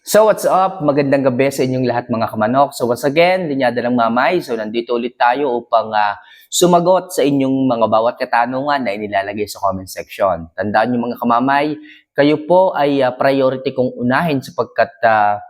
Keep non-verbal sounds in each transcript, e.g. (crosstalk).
So what's up? Magandang gabi sa inyong lahat mga kamanok. So once again, Linyada ng Mamay. So nandito ulit tayo upang ah, sumagot sa inyong mga bawat katanungan na inilalagay sa comment section. Tandaan niyo mga kamamay, kayo po ay ah, priority kong unahin sapagkat ah,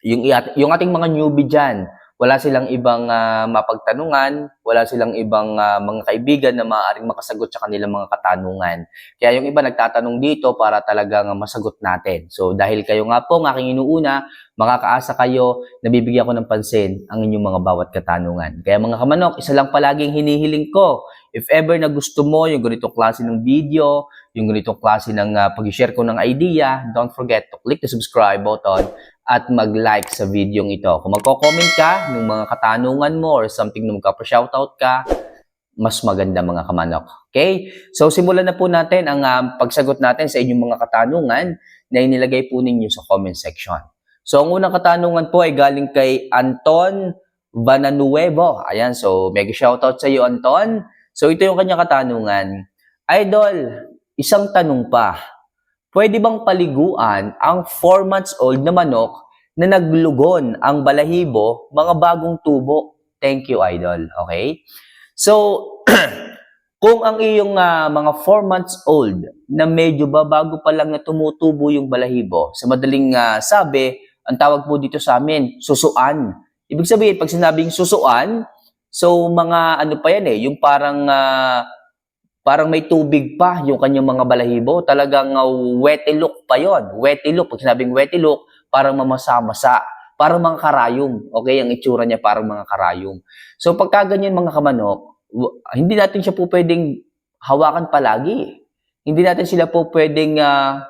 yung, yung ating mga newbie dyan, wala silang ibang ah, mapagtanungan, wala silang ibang ah, mga kaibigan na maaaring makasagot sa kanilang mga katanungan. Kaya yung iba nagtatanong dito para talagang masagot natin. So dahil kayo nga po ang aking inuuna, makakaasa kayo na bibigyan ko ng pansin ang inyong mga bawat katanungan. Kaya mga kamanok, isa lang palaging hinihiling ko. If ever na gusto mo yung ganitong klase ng video, yung ganitong klase ng uh, pag-share ko ng idea, don't forget to click the subscribe button at mag-like sa video ito. Kung magko-comment ka ng mga katanungan mo or something na magka-shoutout ka, mas maganda mga kamanok. Okay? So simulan na po natin ang ah, pagsagot natin sa inyong mga katanungan na inilagay po ninyo sa comment section. So ang unang katanungan po ay galing kay Anton Bananuevo. Ayan, so mega shoutout sa iyo Anton. So ito yung kanyang katanungan. Idol, isang tanong pa. Pwede bang paliguan ang 4 months old na manok na naglugon ang balahibo, mga bagong tubo? Thank you, Idol. Okay? So, (clears throat) kung ang iyong ah, mga 4 months old na medyo ba bago pa lang na tumutubo yung balahibo, sa madaling ah, sabi, ang tawag po dito sa amin, susuan. Ibig sabihin, pag sinabing susuan, so mga ano pa yan eh, yung parang ah, parang may tubig pa yung kanyang mga balahibo. Talagang uh, wetty look pa yon. Wetty look. Pag sinabing wetty look, parang mamasa-masa. Parang mga karayom. Okay? Ang itsura niya parang mga karayom. So pagka ganyan mga kamanok, hindi natin siya po pwedeng hawakan palagi. Hindi natin sila po pwedeng, ah,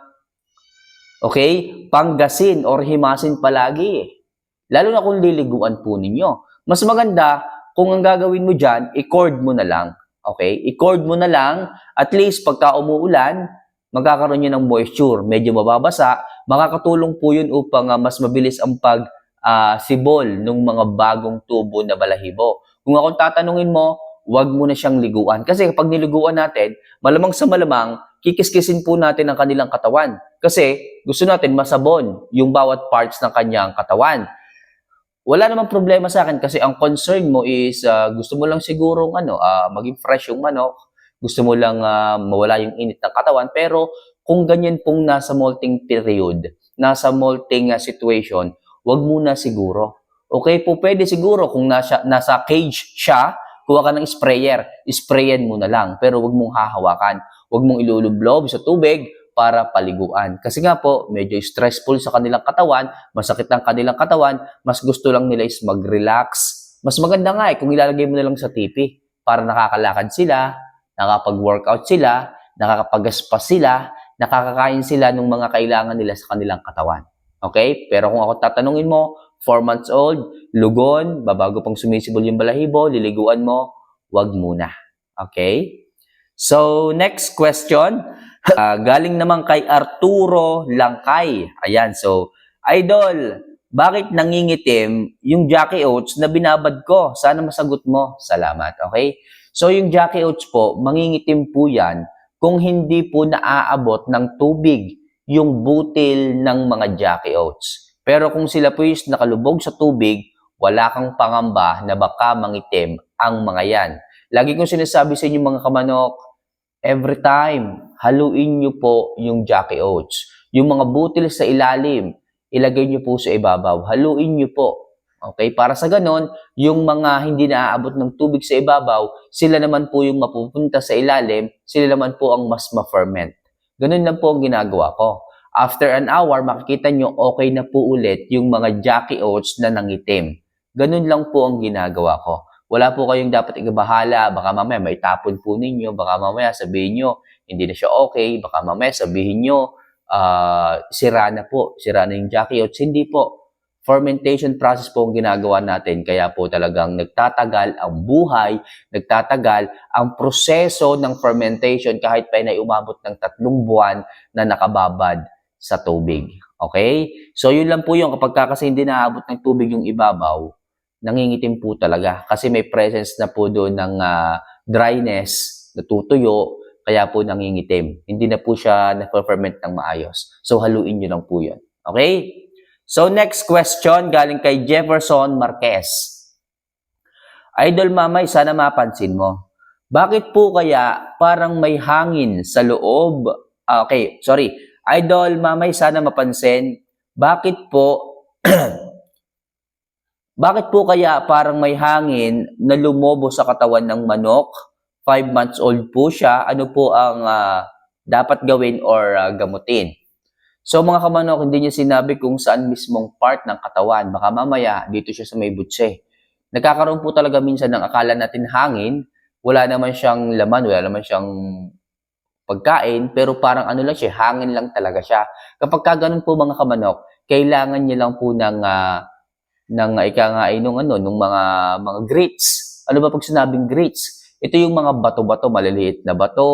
okay, panggasin or himasin palagi. Lalo na kung liliguan po ninyo. Mas maganda, kung ang gagawin mo dyan, i-cord mo na lang. Okay? I-cord mo na lang. At least, pagka umuulan, magkakaroon yun ng moisture. Medyo mababasa. Makakatulong po yun upang ah, mas mabilis ang pag ah, sibol ng mga bagong tubo na balahibo. Kung akong tatanungin mo, wag mo na siyang liguan. Kasi kapag niliguan natin, malamang sa malamang, kikiskisin po natin ang kanilang katawan. Kasi gusto natin masabon yung bawat parts ng kanyang katawan. Wala namang problema sa akin kasi ang concern mo is ah, gusto mo lang siguro ano, ah, maging fresh yung manok, gusto mo lang ah, mawala yung init ng katawan, pero kung ganyan pong nasa molting period, nasa molting ah, situation, wag muna siguro. Okay po, pwede siguro kung nasa, nasa cage siya, kuha ka ng sprayer, sprayan mo na lang, pero wag mong hahawakan. Wag mong ilulublob sa tubig para paliguan. Kasi nga po, medyo stressful sa kanilang katawan, masakit ang kanilang katawan, mas gusto lang nila is mag-relax. Mas maganda nga eh, kung ilalagay mo na lang sa TV para nakakalakad sila, nakapag-workout sila, nakakapagaspas sila, nakakakain sila ng mga kailangan nila sa kanilang katawan. Okay? Pero kung ako tatanungin mo, 4 months old, lugon, babago pang sumisibol yung balahibo, liliguan mo, wag muna. Okay? So, next question. Ah, galing naman kay Arturo Langkay. Ayan, so, Idol, bakit nangingitim yung Jackie Oats na binabad ko? Sana masagot mo. Salamat, okay? So, yung Jackie Oats po, mangingitim po yan kung hindi po naaabot ng tubig yung butil ng mga Jackie Oats. Pero kung sila po is nakalubog sa tubig, wala kang pangamba na baka mangitim ang mga yan. Lagi kong sinasabi sa inyo mga kamanok, every time, haluin nyo po yung Jackie Oats. Yung mga butil sa ilalim, ilagay nyo po sa ibabaw. Haluin nyo po. Okay? Para sa ganon, yung mga hindi naaabot ng tubig sa ibabaw, sila naman po yung mapupunta sa ilalim, sila naman po ang mas ma-ferment. Ganun lang po ang ginagawa ko. After an hour, makikita nyo okay na po ulit yung mga Jackie Oats na nangitim. Ganun lang po ang ginagawa ko. Wala po kayong dapat igabahala. Baka mamaya may tapon po ninyo. Baka mamaya sabihin nyo, hindi na siya okay. Baka mamaya sabihin nyo, ah, sira na po. Sira na yung Jackie Oats. Hindi po. Fermentation process po ang ginagawa natin. Kaya po talagang nagtatagal ang buhay, nagtatagal ang proseso ng fermentation kahit pa ay umabot ng tatlong buwan na nakababad sa tubig. Okay? So, yun lang po yung kapag ka kasi hindi naabot ng tubig yung ibabaw, nangingitim po talaga kasi may presence na po doon ng ah, dryness, natutuyo, kaya po nangingitim. Hindi na po siya na-ferment ng maayos. So, haluin nyo lang po yun. Okay? So next question galing kay Jefferson Marquez. Idol Mamay, sana mapansin mo. Bakit po kaya parang may hangin sa loob? Ah, okay, sorry. Idol Mamay, sana mapansin. Bakit po (clears throat) Bakit po kaya parang may hangin na lumobo sa katawan ng manok? Five months old po siya. Ano po ang ah, dapat gawin or ah, gamutin? So mga kamanok, hindi niya sinabi kung saan mismong part ng katawan. Baka mamaya dito siya sa may butse. Nagkakaroon po talaga minsan ng akala natin hangin. Wala naman siyang laman, wala naman siyang pagkain, pero parang ano lang siya, hangin lang talaga siya. Kapag ka ganun po mga kamanok, kailangan niya lang po ng ah, ng ika nga ay nung ano, nung mga mga grits. Ano ba pag sinabing grits? Ito yung mga bato-bato, maliliit na bato,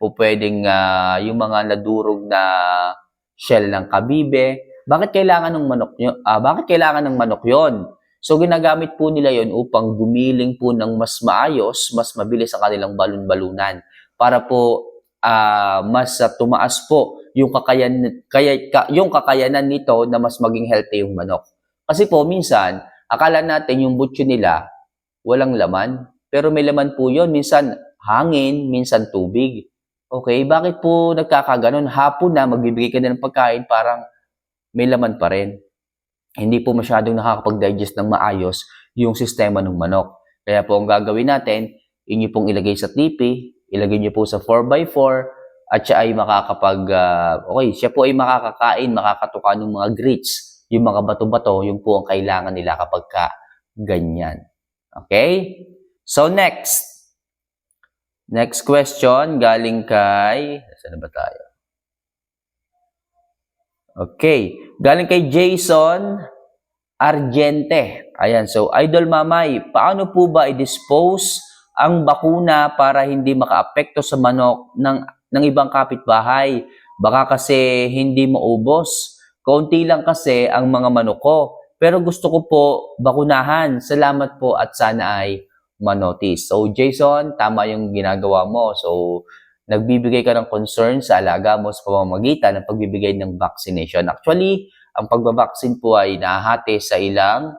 po pwedeng ah, yung mga nadurog na shell ng kabibe. Bakit kailangan ng manok nyo? Ah, bakit kailangan ng manok 'yon? So ginagamit po nila 'yon upang gumiling po ng mas maayos, mas mabilis ang kanilang balon-balunan para po ah, mas ah, tumaas po yung kakayan kaya ka- yung kakayanan nito na mas maging healthy yung manok. Kasi po minsan akala natin yung butyo nila walang laman, pero may laman po 'yon, minsan hangin, minsan tubig. Okay, bakit po nagkakaganon? Hapon na, magbibigay ka na ng pagkain, parang may laman pa rin. Hindi po masyadong nakakapag-digest ng maayos yung sistema ng manok. Kaya po ang gagawin natin, inyo pong ilagay sa tipi, ilagay nyo po sa 4x4, at siya ay makakapag, ah, okay, siya po ay makakakain, makakatuka ng mga grits, yung mga bato-bato, yung po ang kailangan nila kapag ka ganyan. Okay? So next, Next question, galing kay... Saan ba tayo? Okay. Galing kay Jason Argente. Ayan. So, Idol Mamay, paano po ba i-dispose ang bakuna para hindi makaapekto sa manok ng, ng ibang kapitbahay? Baka kasi hindi maubos. Kaunti lang kasi ang mga manok ko. Pero gusto ko po bakunahan. Salamat po at sana ay manotice. So, Jason, tama yung ginagawa mo. So, nagbibigay ka ng concern sa alaga mo sa pamamagitan ng pagbibigay ng vaccination. Actually, ang pagbabaksin po ay nahahati sa ilang,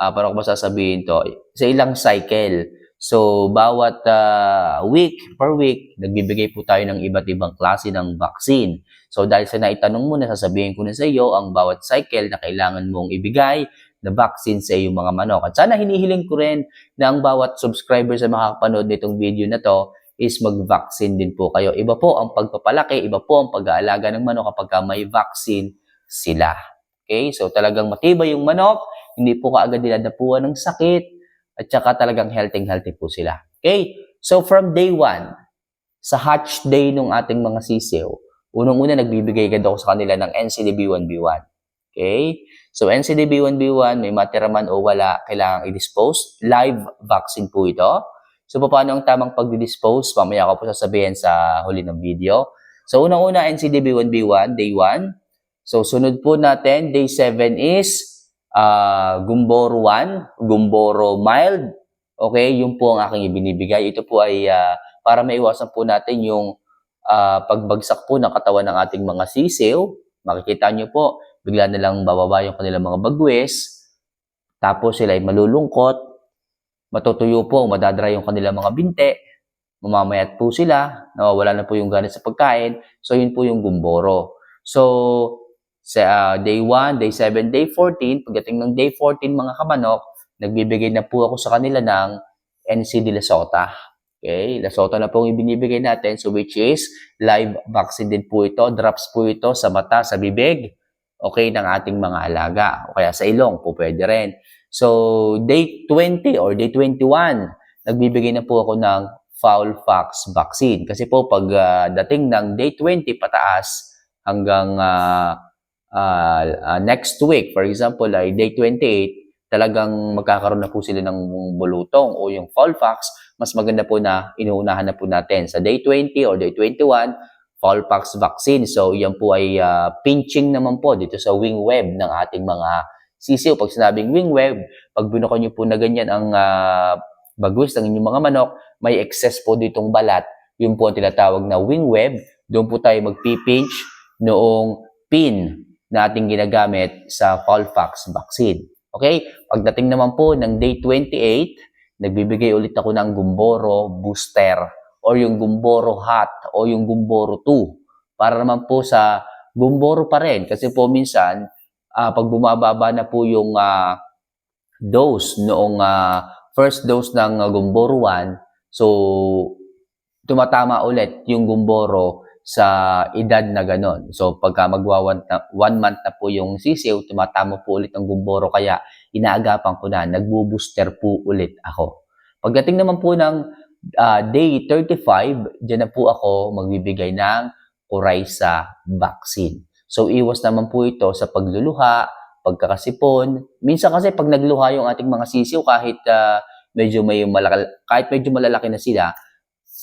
uh, paano ko ba sasabihin to, sa ilang cycle. So, bawat ah, week per week, nagbibigay po tayo ng iba't ibang klase ng vaccine. So, dahil sa naitanong mo na, sasabihin ko na sa iyo ang bawat cycle na kailangan mong ibigay na vaccine sa iyong mga manok. At sana hinihiling ko rin na ang bawat subscriber sa makakapanood nitong video na to is mag-vaccine din po kayo. Iba po ang pagpapalaki, iba po ang pag-aalaga ng manok kapag ka may vaccine sila. Okay? So talagang matibay yung manok, hindi po kaagad dinadapuan ng sakit, at saka talagang healthy-healthy po sila. Okay? So from day one, sa hatch day ng ating mga sisiw, unang-una nagbibigay agad ako sa kanila ng NCDB1B1. Okay? So NCDB1B1, may matira man o wala, kailangang i-dispose. Live vaccine po ito. So paano ang tamang pag-dispose? Mamaya ko po sasabihin sa huli ng video. So unang-una NCDB1B1, day 1. So sunod po natin, day 7 is uh, Gumboro 1, Gumboro mild. Okay, yun po ang aking ibinibigay. Ito po ay uh, para maiwasan po natin yung uh, pagbagsak po ng katawan ng ating mga sisiw. Makikita nyo po, bigla na lang bababa yung kanilang mga bagwes, tapos sila ay malulungkot, matutuyo po, madadry yung kanilang mga binte, mamamayat po sila, nawawala na po yung ganit sa pagkain, so yun po yung gumboro. So, sa uh, day 1, day 7, day 14, pagdating ng day 14 mga kamanok, nagbibigay na po ako sa kanila ng NCD Lesota. Okay, Lesota na po ang ibinibigay natin, so which is live vaccine din po ito, drops po ito sa mata, sa bibig, okay, ng ating mga alaga. O kaya sa ilong po pwede rin. So, day 20 or day 21, nagbibigay na po ako ng foul fox vaccine. Kasi po, pag uh, dating ng day 20 pataas hanggang uh, uh, uh, next week, for example, ay day 28, talagang magkakaroon na po sila ng bulutong o yung foul fox, mas maganda po na inuunahan na po natin. Sa day 20 or day 21, Fowlpox vaccine. So, yan po ay uh, pinching naman po dito sa wing web ng ating mga sisiw. Pag sinabing wing web, pag binukan nyo po na ganyan ang uh, bagwis ng inyong mga manok, may excess po ditong balat. Yun po ang tinatawag na wing web. Doon po tayo magpipinch noong pin na ating ginagamit sa Colfax vaccine. Okay? Pagdating naman po ng day 28, nagbibigay ulit ako ng Gumboro booster or yung Gumboro hot o yung Gumboro 2 para naman po sa Gumboro pa rin kasi po minsan ah, pag bumababa na po yung ah, dose noong ah, first dose ng ah, Gumboro 1 so tumatama ulit yung Gumboro sa edad na ganon. So, pagka magwa one, one month na po yung sisiw, tumatama po ulit ang gumboro. Kaya, inaagapan ko na, nagbo-booster po ulit ako. Pagdating naman po ng ah, day 35, dyan na po ako magbibigay ng Coryza vaccine. So, iwas naman po ito sa pagluluha, pagkakasipon. Minsan kasi pag nagluha yung ating mga sisiw, kahit ah, medyo may malaki, kahit medyo malalaki na sila,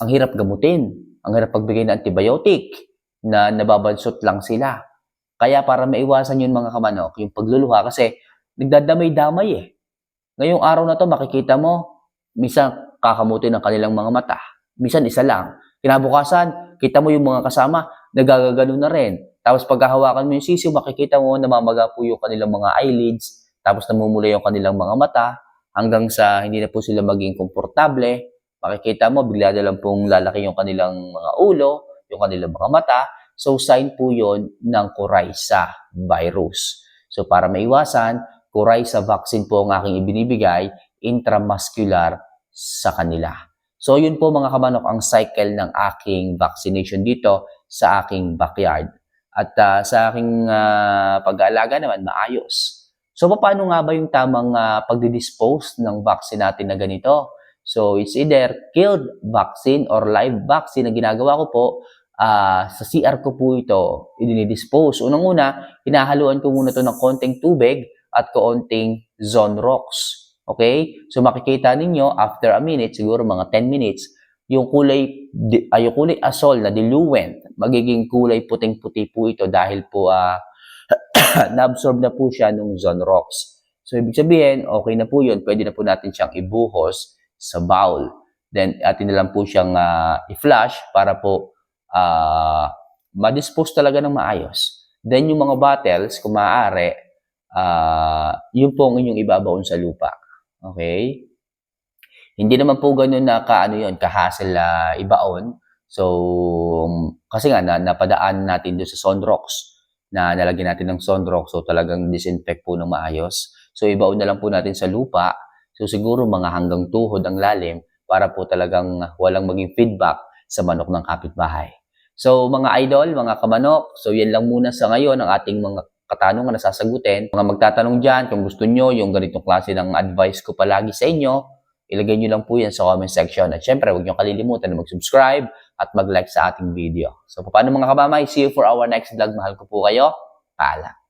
ang hirap gamutin. Ang hirap pagbigay ng antibiotic na nababansot lang sila. Kaya para maiwasan yun mga kamanok, yung pagluluha kasi nagdadamay-damay eh. Ngayong araw na to makikita mo, minsan kakamutin ng kanilang mga mata. Minsan isa lang. Kinabukasan, kita mo yung mga kasama, nagagagano na rin. Tapos pagkahawakan mo yung sisiw, makikita mo namamaga po yung kanilang mga eyelids, tapos namumula yung kanilang mga mata, hanggang sa hindi na po sila maging komportable, makikita mo, bigla na lang pong lalaki yung kanilang mga ulo, yung kanilang mga mata. So, sign po yon ng Coryza virus. So, para maiwasan, Coryza vaccine po ang aking ibinibigay intramuscular sa kanila. So, yun po mga kamanok ang cycle ng aking vaccination dito sa aking backyard. At ah, sa aking ah, pag-aalaga naman, maayos. So, paano nga ba yung tamang uh, pagdi-dispose ng vaccine natin na ganito? So, it's either killed vaccine or live vaccine na ginagawa ko po. ah, sa CR ko po ito, idinidispose. Unang-una, hinahaluan ko muna to ng konting tubig at konting Zonrox. Okay? So, makikita ninyo, after a minute, siguro mga 10 minutes, yung kulay, ay, yung kulay asol na diluent, magiging kulay puting-puti po ito dahil po ah, (clears throat) na-absorb na po siya nung Zonrox. So, ibig sabihin, okay na po yun. Pwede na po natin siyang ibuhos sa bowl. Then, atin na lang po siyang ah, i-flush para po ah, ma-dispose talaga ng maayos. Then, yung mga bottles, kung maaari, ah, yun po ang inyong ibabaon sa lupa. Okay? Hindi naman po ganun na kaano yun, kahasel na ibaon. So, kasi nga, na, napadaan natin doon sa Sonrox na nalagyan natin ng Sonrox. So, talagang disinfect po ng maayos. So, ibaon na lang po natin sa lupa. So, siguro mga hanggang tuhod ang lalim para po talagang walang maging feedback sa manok ng kapitbahay. So, mga idol, mga kamanok, so yan lang muna sa ngayon ang ating mga katanungan na sasagutin. Mga magtatanong dyan, kung gusto nyo yung ganitong klase ng advice ko palagi sa inyo, ilagay nyo lang po yan sa comment section. At syempre, huwag nyo kalilimutan na mag-subscribe at mag-like sa ating video. So, paano mga kabamay? See you for our next vlog. Mahal ko po kayo. Paalam.